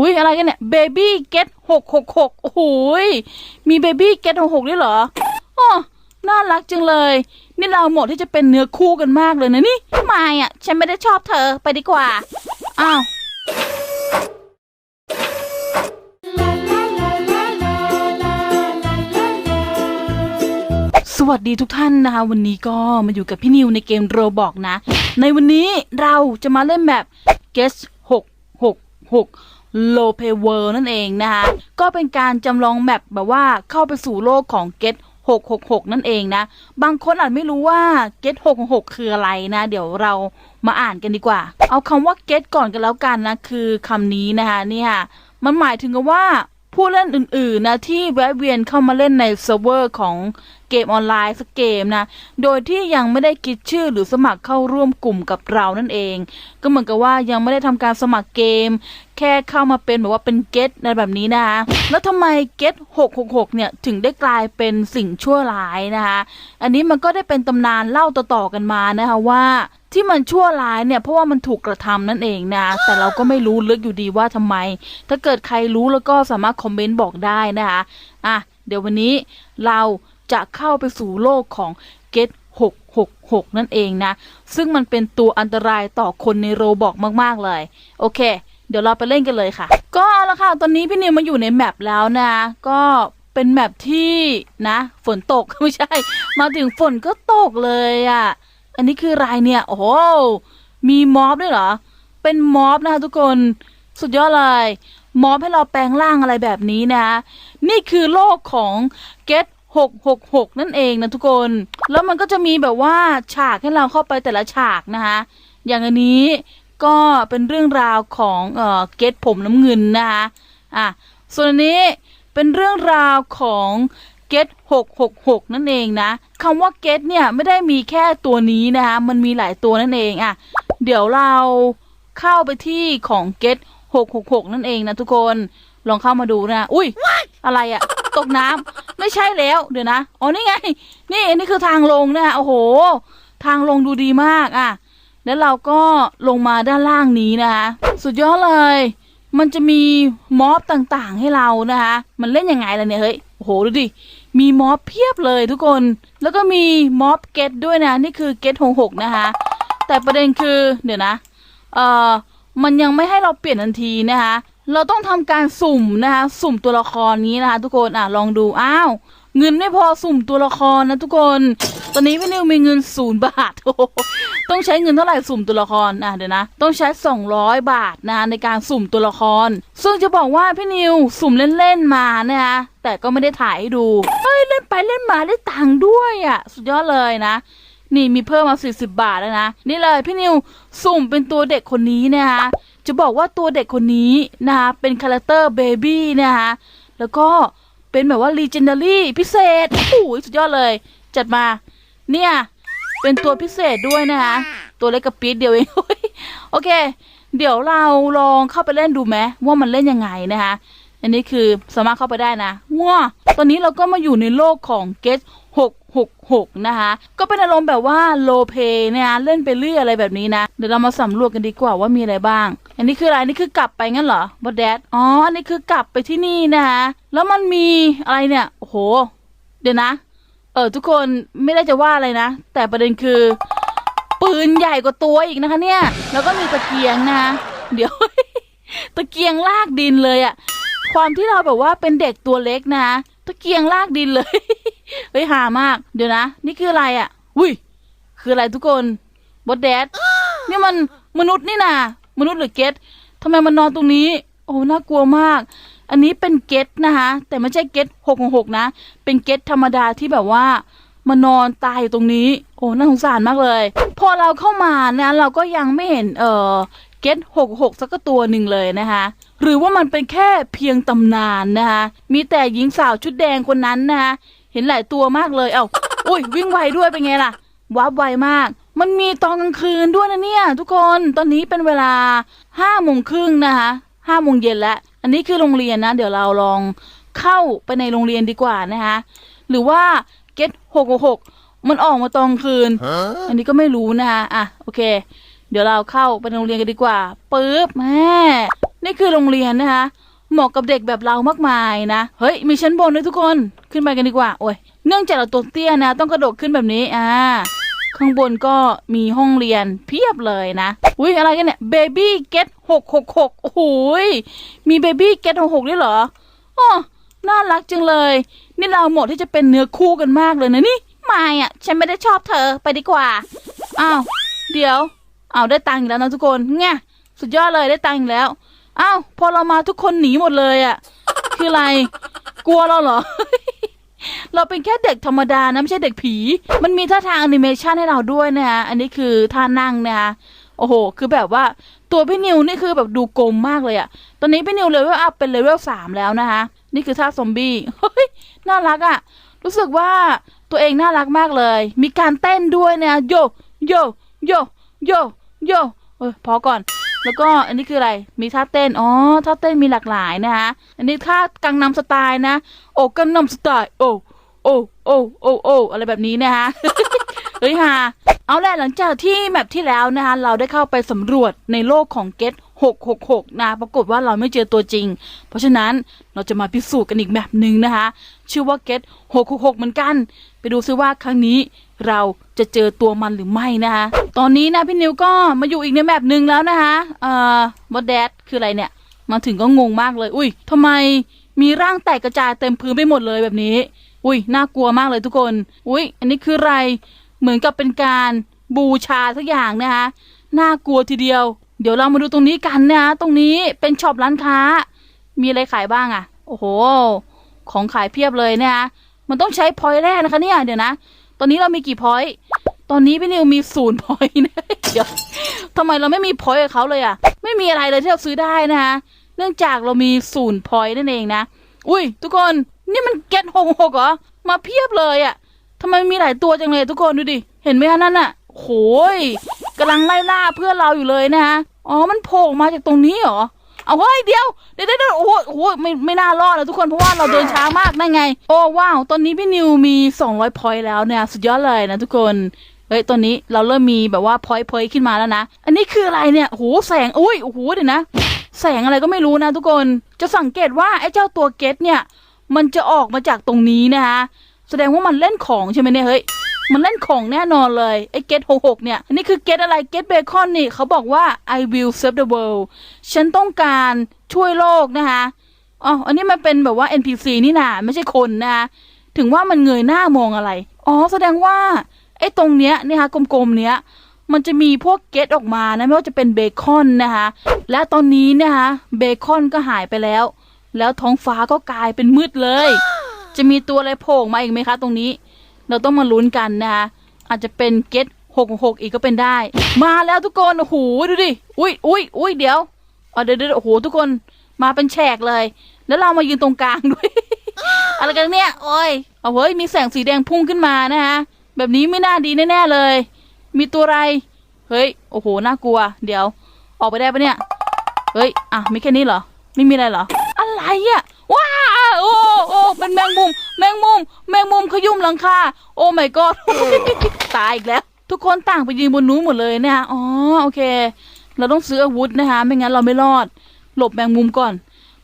อุ้ยอะไรกันเนี่ยเบบี้เกตหกหกหกโอ้โหยมีเบบี้เกตหกหกด้วยเหรออ๋อน่ารักจังเลย นี่เราหมดที่จะเป็นเนื้อคู่กันมากเลยนะนี่ทำไมอะ ฉันไม่ได้ชอบเธอไปดีกว่า อ้าวสวัสดีทุกท่านนะคะ วันนี้ก็มาอยู่กับพี่นิวในเกมโรบอกนะ ในวันนี้เราจะมาเล่นแบบ Guess 6 6 6 l o p e w o r l d นั่นเองนะคะก็เป็นการจำลองแมปแบบว่าเข้าไปสู่โลกของ Get 666 นั่นเองนะ บางคนอาจไม่รู้ว่า Get 666 คืออะไรนะ เดี๋ยวเรามาอ่านกันดีกว่า เอาคำว่า Get ก่อนกันแล้วกันนะ คือคำนี้นะคะนี่ค่ะ มันหมายถึงกับว่าผู้เล่นอื่นๆนะที่แวะเวียนเข้ามาเล่นในเซิร์ฟเวอร์ของเกมออนไลน์สักเกมนะ โดยที่ยังไม่ได้คิดชื่อหรือสมัครเข้าร่วมกลุ่มกับเรานั่นเอง ก็เหมือนกับว่ายังไม่ได้ทำการสมัครเกม แค่เข้ามาเป็นแบบว่าเป็นเกตในแบบนี้นะคะแล้วทำไมเกต666 เนี่ยถึงได้กลายเป็นสิ่งชั่วร้ายนะคะ อันนี้มันก็ได้เป็นตำนานเล่าต่อๆกันมานะคะว่าที่มันชั่วร้ายเนี่ยเพราะว่ามันถูกกระทำนั่นเองนะ แต่เราก็ไม่รู้ลึกอยู่ดีว่าทำไม ถ้าเกิดใครรู้แล้วก็สามารถคอมเมนต์บอกได้นะคะอะเดี๋ยววันนี้เรา จะเข้าไปสู่โลกของ Get 666 นั่นเองนะ ซึ่งมันเป็นตัวอันตรายต่อคนในโรบอกมาก ๆ เลย โอเค เดี๋ยวเราไปเล่นกันเลยค่ะ ก็เอาละค่ะ ตอนนี้พี่นิวมาอยู่ในแมปแล้วนะ ก็เป็นแมปที่นะ ฝนตก ไม่ใช่ มาถึงฝนก็ตกเลยอะ่ะ อันนี้คืออะไรเนี่ย โอ้โห มีม็อบด้วยเหรอ เป็นม็อบนะคะทุกคน สุดยอดเลยม็อบให้เราแปลงร่างอะไรแบบนี้นะ นี่คือโลกของ Get 666 นั่นเองนะทุกคน แล้วมันก็จะมีแบบว่าฉากให้เราเข้าไปแต่ละฉากนะคะอย่างอันนี้ก็เป็นเรื่องราวของเอ่อ Get ผมน้ำเงินนะคะอะส่วนอันนี้เป็นเรื่องราวของ Get 666 นั่นเองนะคำว่า Get เนี่ยไม่ได้มีแค่ตัวนี้นะคะมันมีหลายตัวนั่นเองอะเดี๋ยวเราเข้าไปที่ของ Get 666 นั่นเองนะทุกคนลองเข้ามาดูนะ อุ้ยอะไรอะ ตกน้ำไม่ใช่แล้วเดี๋ยวนะอ๋อนี่ไง นี่นนี้คือทางลงนะคะโอ้โห ทางลงดูดีมากอะ แล้วเราก็ลงมาด้านล่างนี้นะคะสุดยอดเลย มันจะมีม็อบต่างๆให้เรานะคะมันเล่นยังไงล่ะเนี่ยเฮ้ยโอ้โหดูดิมีม็อบเพียบเลยทุกคน แล้วก็มีม็อบเกตด้วยนะ นี่คือเกตหกหกนะคะแต่ประเด็นคือเดี๋ยวนะเอ่อมันยังไม่ให้เราเปลี่ยนทันทีนะคะ เราต้องทำการสุ่มนะคะสุ่มตัวละครนี้นะคะทุกคนอะลองดูอ้าวเงินไม่พอสุ่มตัวละครนะทุกคน ตอนนี้พี่นิวมีเงินศูนย์บาทโอ้ต้องใช้เงินเท่าไหร่สุ่มตัวละครอะเดี๋ยวนะ ต้องใช้ 200 บาทนะคะในการสุ่มตัวละคร ซึ่งจะบอกว่าพี่นิวสุ่มเล่นๆมานะคะแต่ก็ไม่ได้ถ่ายให้ดูเฮ้ยเล่นไปเล่นมาได้ตังค์ด้วยอะสุดยอดเลยนะนี่มีเพิ่มมา40 บาทแล้วนะ นี่เลยพี่นิวสุ่มเป็นตัวเด็กคนนี้นะคะ จะบอกว่าตัวเด็กคนนี้นะคะเป็นคาแรคเตอร์เบบี้นะคะแล้วก็เป็นแบบว่า legendary พิเศษโอ้โหสุดยอดเลย จัดมา เนี่ยเป็นตัวพิเศษด้วยนะคะตัวเล็กกระปีดเดียวเองโอเค เดี๋ยวเราลองเข้าไปเล่นดูไหมว่ามันเล่นยังไงนะคะอันนี้คือสามารถเข้าไปได้นะว้าตอนนี้เราก็มาอยู่ในโลกของ Get 666 นะคะก็เป็นอารมณ์แบบว่าโลเ y นะคะเล่นไปเรื่อยอะไรแบบนี้นะ เดี๋ยวเรามาสำรวจกันดีกว่าว่ามีอะไรบ้าง อันนี้คืออะไรนนี้คือกลับไปงั้นเหรอบอดแดดอ๋ออันนี้คือกลับไปที่นี่นะคะแล้วมันมีอะไรเนี่ยโอ้โห เดี๋ยวนะ เออทุกคนไม่ได้จะว่าอะไรนะ แต่ประเด็นคือ ปืนใหญ่กว่าตัวอีกนะคะเนี่ย แล้วก็มีตะเกียงนะเดี๋ยว ตะเกียงลากดินเลยอะความที่เราแบบว่าเป็นเด็กตัวเล็กนะตะเกียงลากดินเลยเฮ้ยหามาก เดี๋ยวนะ นี่คืออะไรอะอุ้ยคืออะไรทุกคนบอสแดดนี่มันมนุษย์นี่นา มนุษย์หรือเกตทำไมมันนอนตรงนี้ โอ้น่ากลัวมาก อันนี้เป็นเกตนะคะ แต่ไม่ใช่เกตหกหกนะ เป็นเกตธรรมดาที่แบบว่ามานอนตายอยู่ตรงนี้ โอ้น่าสงสารมากเลย พอเราเข้ามานะเราก็ยังไม่เห็นเออเกตหกหกสักตัวหนึ่งเลยนะคะหรือว่ามันเป็นแค่เพียงตำนานนะคะมีแต่หญิงสาวชุดแดงคนนั้นนะคะเห็นหลายตัวมากเลย เอ้าอุ้ยวิ่งไวด้วยเป็นไงล่ะวับไวมาก มันมีตอนกลางคืนด้วยนะเนี่ย ทุกคนตอนนี้เป็นเวลาห้าโมงครึ่งนะคะห้าโมงเย็นแล้ว อันนี้คือโรงเรียนนะ เดี๋ยวเราลองเข้าไปในโรงเรียนดีกว่านะคะหรือว่าเก็ตหกหกมันออกมาตอนกลางคืน อันนี้ก็ไม่รู้นะคะอะโอเค เดี๋ยวเราเข้าไปโรงเรียนกันดีกว่าปึ๊บแม่นี่คือโรงเรียนนะคะเหมาะกับเด็กแบบเรามากมายนะเฮ้ยมีชั้นบนด้วยทุกคนขึ้นไปกันดีกว่าโอ้ยเนื่องจากเราตัวเตี้ยนะ ต้องกระโดดขึ้นแบบนี้อ่า ข้างบนก็มีห้องเรียนเพียบเลยนะอุ้ยอะไรกันเนี่ย Baby Get หกหกหกโอ้โหยมี Baby Get หกหกด้วยเหรออ๋อน่ารักจังเลย นี่เราหมาะที่จะเป็นเนื้อคู่กันมากเลยนะนี่ไม่อะฉันไม่ได้ชอบเธอไปดีกว่าอ้าวเดี๋ยวเอาได้ตังค์อีกแล้วนะทุกคนไงสุดยอดเลยได้ตังค์อีกแล้วอ้าวพอเรามาทุกคนหนีหมดเลยอะ่ะคืออะไร กลัวเราเหรอ เราเป็นแค่เด็กธรรมดานะไม่ใช่เด็กผี มันมีท่าทางแอนิเมชันให้เราด้วยนะฮะอันนี้คือท่านั่งนะคะโอ้โห คือแบบว่าตัวพี่นิวนี่คือแบบดูกลมมากเลยอะตอนนี้พี่นิวเลเวลอัพเป็นเลเวลสามแล้วนะคะ นี่คือท่าซอมบี้ เฮ้ย น่ารักอะรู้สึกว่าตัวเองน่ารักมากเลย มีการเต้นด้วยนะโยโยโยโยโยเออพอก่อน แล้วก็อันนี้คืออะไร มีท่าเต้น อ๋อ ท่าเต้นมีหลากหลายนะคะ อันนี้ท่ากังนำสไตล์นะ โอ้กังนำสไตล์ โอ้ โอ้โอ้โอ้โอ้อะไรแบบนี้นะคะเฮ้ยฮาเอาแหละหลังจากที่แมปที่แล้วนะคะเราได้เข้าไปสำรวจในโลกของเกต666 นะปรากฏว่าเราไม่เจอตัวจริง เพราะฉะนั้นเราจะมาพิสูจน์กันอีกแมปหนึ่งนะคะ ชื่อว่าเกต666 เหมือนกัน ไปดูซิว่าครั้งนี้เราจะเจอตัวมันหรือไม่นะคะ ตอนนี้นะพี่นิวก็มาอยู่อีกในแมปหนึ่งแล้วนะคะเอ่อมดแดดคืออะไรเนี่ย มาถึงก็งงมากเลย อุ้ยทำไมมีร่างแตกกระจายเต็มพื้นไปหมดเลยแบบนี้ อุ้ยน่ากลัวมากเลยทุกคน อุ้ยอันนี้คืออะไร เหมือนกับเป็นการบูชาสักอย่างนะคะน่ากลัวทีเดียว เดี๋ยวเรามาดูตรงนี้กันนะะตรงนี้เป็นช็อปร้านค้า มีอะไรขายบ้างอะโอ้โห ของขายเพียบเลยนะคะมันต้องใช้พอยต์แรกนะคะเนี่ยเดี๋ยวนะ ตอนนี้เรามีกี่พอยต์ตอนนี้พี่นิวมีศูนย์พอยต์นะเดี๋ยวทำไมเราไม่มีพอยต์กับเขาเลยอะ ไม่มีอะไรเลยที่เราซื้อได้นะคะเนื่องจากเรามีศูนย์พอยต์นั่นเองนะ อุ้ย ทุกคน นี่มันเก็ตหกหกเหรอ มาเพียบเลยอะทำไมมีหลายตัวจังเลยทุกคนดูดิ เห็นไหมคะนั่นอะโหยกำลังไล่ล่าเพื่อนเราอยู่เลยนะคะอ๋อ มันโผล่มาจากตรงนี้เหรอ เอาเฮ้ยเดียว เดี๋ยวเดี๋ยวเดี๋ยวโอ้โหโหไม่ไม่น่ารอดนะทุกคนเพราะว่าเราเดินช้ามากนั่นไง โอ้ว้าว ตอนนี้พี่นิวมี 200พอยต์แล้วเนี่ยสุดยอดเลยนะทุกคน เฮ้ยตอนนี้เราเริ่มมีแบบว่าพอยต์พอยต์ขึ้นมาแล้วนะ อันนี้คืออะไรเนี่ยโอ้โหแสงอุ้ยโอ้โหเดี๋ยวนะ แสงอะไรก็ไม่รู้นะทุกคน จะสังเกตว่าไอ้เจ้าตัวเกตเนี่ย มันจะออกมาจากตรงนี้นะคะแสดงว่ามันเล่นของใช่ไหมเนี่ยเฮ้ยมันเล่นของแน่นอนเลยไอ้เกตหกหกเนี่ยอันนี้คือเกตอะไรเกตเบคอนนี่เขาบอกว่า I will save the world ฉันต้องการช่วยโลกนะคะอ๋ออันนี้มันเป็นแบบว่า NPC นี่นาไม่ใช่คนนะคะถึงว่ามันเงยหน้ามองอะไร อ๋อ แสดงว่าไอ้ตรงเนี้ยเนี่ยคะกลมๆเนี้ยมันจะมีพวกเกตออกมานะไม่ว่าจะเป็นเบคอนนะคะและตอนนี้นะคะเบคอนก็หายไปแล้ว แล้วท้องฟ้าก็กลายเป็นมืดเลย จะมีตัวอะไรโผล่มาอีกไหมคะ ตรงนี้ เราต้องมาลุ้นกันนะคะอาจจะเป็นเกตหกหกอีกก็เป็นได้ มาแล้วทุกคนโอ้โหดูดิอุ้ยอุ้ยอุ้ยเดี๋ยวเอาเดี๋ยวเดี๋ยวโอ้โหทุกคนมาเป็นแฉกเลย แล้วเรามายืนตรงกลางด้วย อะไรกันเนี่ยโอ้ยเอาเฮ้ยมีแสงสีแดงพุ่งขึ้นมานะคะแบบนี้ไม่น่าดีแน่ๆเลย มีตัวอะไร เฮ้ยโอ้โหน่ากลัว เดี๋ยว ออกไปได้ปะเนี่ย เฮ้ยอะมีแค่นี้เหรอ ไม่มีอะไรเหรอ อะไรอะว้าโอ้โอ้เป็นแมงมุม แมงมุม แมงมุมขยุ่มหลังคาโอ้ my god ตายอีกแล้ว ทุกคนต่างไปยืนบนนู้นหมดเลยนะคะอ๋อโอเค เราต้องซื้ออาวุธนะคะ ไม่งั้นเราไม่รอด หลบแมงมุมก่อน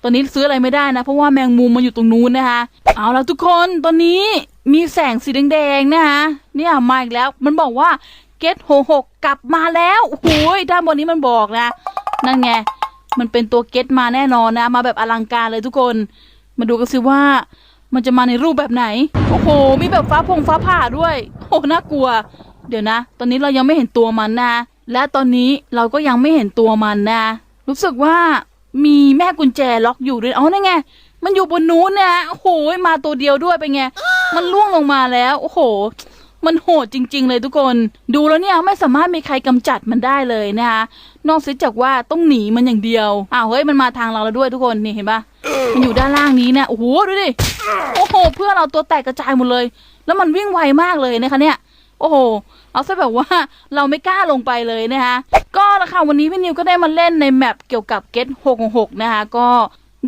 ตอนนี้ซื้ออะไรไม่ได้นะ เพราะว่าแมงมุมมันอยู่ตรงนู้นนะคะ เอาละทุกคนตอนนี้มีแสงสีแดงๆนะคะเนี่ยมาอีกแล้ว มันบอกว่าเกตหกกลับมาแล้วโอ้โหด้านบนนี้มันบอกนะนั่นไง มันเป็นตัวเกตมาแน่นอนนะ มาแบบอลังการเลยทุกคน มาดูกันสิว่ามันจะมาในรูปแบบไหน โอ้โห มีแบบฟ้าพงฟ้าผ่าด้วย โอ้หน่ากลัว เดี๋ยวนะ ตอนนี้เรายังไม่เห็นตัวมันนะ และตอนนี้เราก็ยังไม่เห็นตัวมันนะ รู้สึกว่ามีแม่กุญแจล็อกอยู่ด้วย อ๋อ นั่นไง มันอยู่บนนู้นนะ โอ้โห มาตัวเดียวด้วยเป็นไง มันล่วงลงมาแล้ว โอ้โห มันโหดจริง ๆ เลยทุกคน ดูแล้วเนี่ยไม่สามารถมีใครกำจัดมันได้เลยนะคะนอกเสียจากว่าต้องหนีมันอย่างเดียวอ้าวเฮ้ยมันมาทางเราแล้วด้วยทุกคนนี่เห็นปะมันอยู่ด้านล่างนี้เนะโอ้โหดูดิโอ้โห เพื่อนเราตัวแตกกระจายหมดเลย แล้วมันวิ่งไวมากเลยนะคะเนี่ยโอ้โหเอาซะแบบว่าเราไม่กล้าลงไปเลยนะคะก็ละค่ะวันนี้พี่นิวก็ได้มาเล่นในแมปเกี่ยวกับ Get 666นะคะก็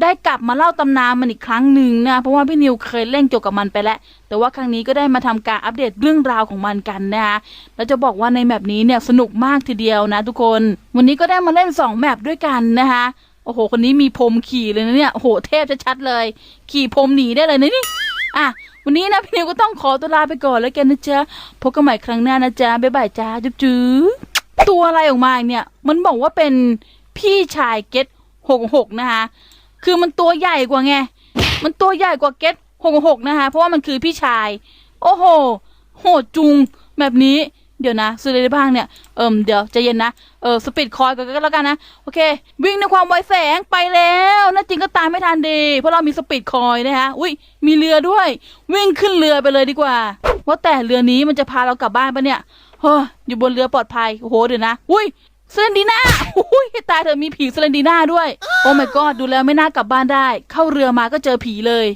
ได้กลับมาเล่าตำนานมันอีกครั้งหนึ่งนะเพราะว่าพี่นิวเคยเล่นเกี่ยวกับมันไปแล้ว แต่ว่าครั้งนี้ก็ได้มาทำการอัปเดตเรื่องราวของมันกันนะคะแล้วจะบอกว่าในแมปนี้เนี่ยสนุกมากทีเดียวนะทุกคน วันนี้ก็ได้มาเล่นสองแมปด้วยกันนะคะโอ้โห คนนี้มีพรมขี่เลยนะเนี่ยโอ้โหเทพชัดๆเลย ขี่พรมหนีได้เลยนะนี่อะวันนี้นะพี่นิวก็ต้องขอตัวลาไปก่อนแล้วกันนะจ๊ะพบกันใหม่ครั้งหน้านะจ๊ะบ๊ายบายจ้าจุ๊บจุ๊ตัวอะไรออกมาเนี่ย มันบอกว่าเป็นพี่ชายเก็ตหกหกนะคะ คือมันตัวใหญ่กว่าไง มันตัวใหญ่กว่าเก็ตหกหกนะคะ เพราะว่ามันคือพี่ชาย โอ้โห โหดจุงแบบนี้เดี๋ยวนะซื้ออะไรได้บ้างเนี่ยเอิมเดี๋ยวใจเย็นนะเออสปีดคอยก่อนก็แล้วกันนะโอเค วิ่งในความไวแสงไปแล้วน่าจริงก็ตามไม่ทันดี เพราะเรามีสปีดคอยนะคะอุ้ยมีเรือด้วย วิ่งขึ้นเรือไปเลยดีกว่า ว่าแต่เรือนี้มันจะพาเรากลับบ้านปะเนี่ยเฮ้ยอยู่บนเรือปลอดภัยโอ้โหเดี๋ยวนะอุ้ย เซเลนดีนาอุ้ยตายเธอมีผีเซเลนดีนาด้วย โอ้ my god ดูแล้วไม่น่ากลับบ้านได้ เข้าเรือมาก็เจอผีเลย